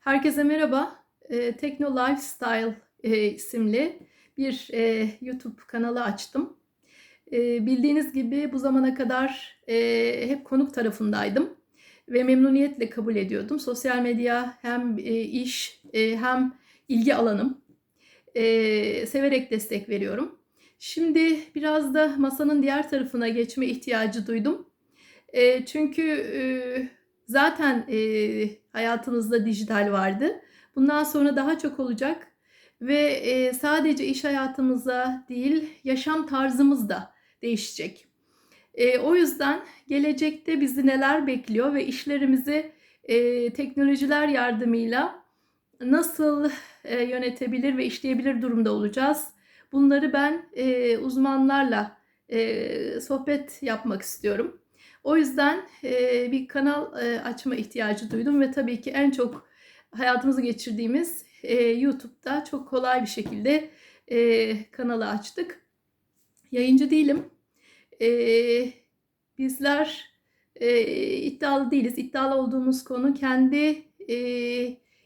Herkese merhaba. E, Tekno Lifestyle e, isimli bir e, YouTube kanalı açtım. E, bildiğiniz gibi bu zamana kadar e, hep konuk tarafındaydım ve memnuniyetle kabul ediyordum. Sosyal medya hem e, iş e, hem ilgi alanım. E, severek destek veriyorum. Şimdi biraz da masanın diğer tarafına geçme ihtiyacı duydum. E, çünkü e, zaten e, hayatımızda dijital vardı. Bundan sonra daha çok olacak ve e, sadece iş hayatımıza değil yaşam tarzımız da değişecek. E, o yüzden gelecekte bizi neler bekliyor ve işlerimizi e, teknolojiler yardımıyla nasıl e, yönetebilir ve işleyebilir durumda olacağız. Bunları ben e, uzmanlarla e, sohbet yapmak istiyorum. O yüzden e, bir kanal e, açma ihtiyacı duydum ve tabii ki en çok hayatımızı geçirdiğimiz e, YouTube'da çok kolay bir şekilde e, kanalı açtık. Yayıncı değilim. E, bizler e, iddialı değiliz. İddialı olduğumuz konu kendi e,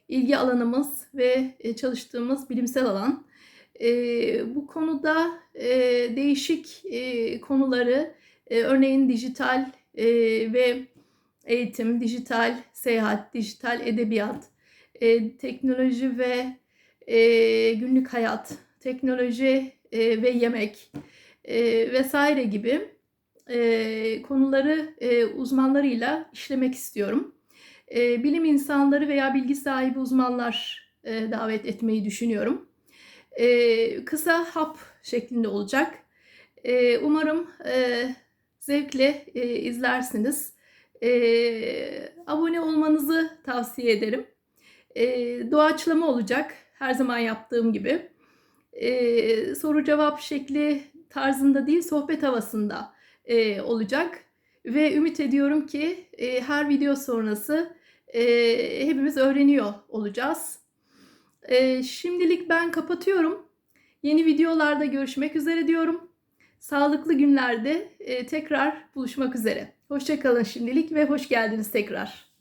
ilgi alanımız ve e, çalıştığımız bilimsel alan. E, bu konuda e, değişik e, konuları, e, örneğin dijital e, ve eğitim, dijital seyahat, dijital edebiyat, e, teknoloji ve e, günlük hayat, teknoloji e, ve yemek e, vesaire gibi e, konuları e, uzmanlarıyla işlemek istiyorum. E, bilim insanları veya bilgi sahibi uzmanlar e, davet etmeyi düşünüyorum. E, kısa hap şeklinde olacak. E, umarım e, zevkle e, izlersiniz. E, abone olmanızı tavsiye ederim. E, doğaçlama olacak her zaman yaptığım gibi. E, soru cevap şekli tarzında değil sohbet havasında e, olacak. Ve ümit ediyorum ki e, her video sonrası e, hepimiz öğreniyor olacağız. E, şimdilik ben kapatıyorum. Yeni videolarda görüşmek üzere diyorum. Sağlıklı günlerde e, tekrar buluşmak üzere. Hoşçakalın şimdilik ve hoş geldiniz tekrar.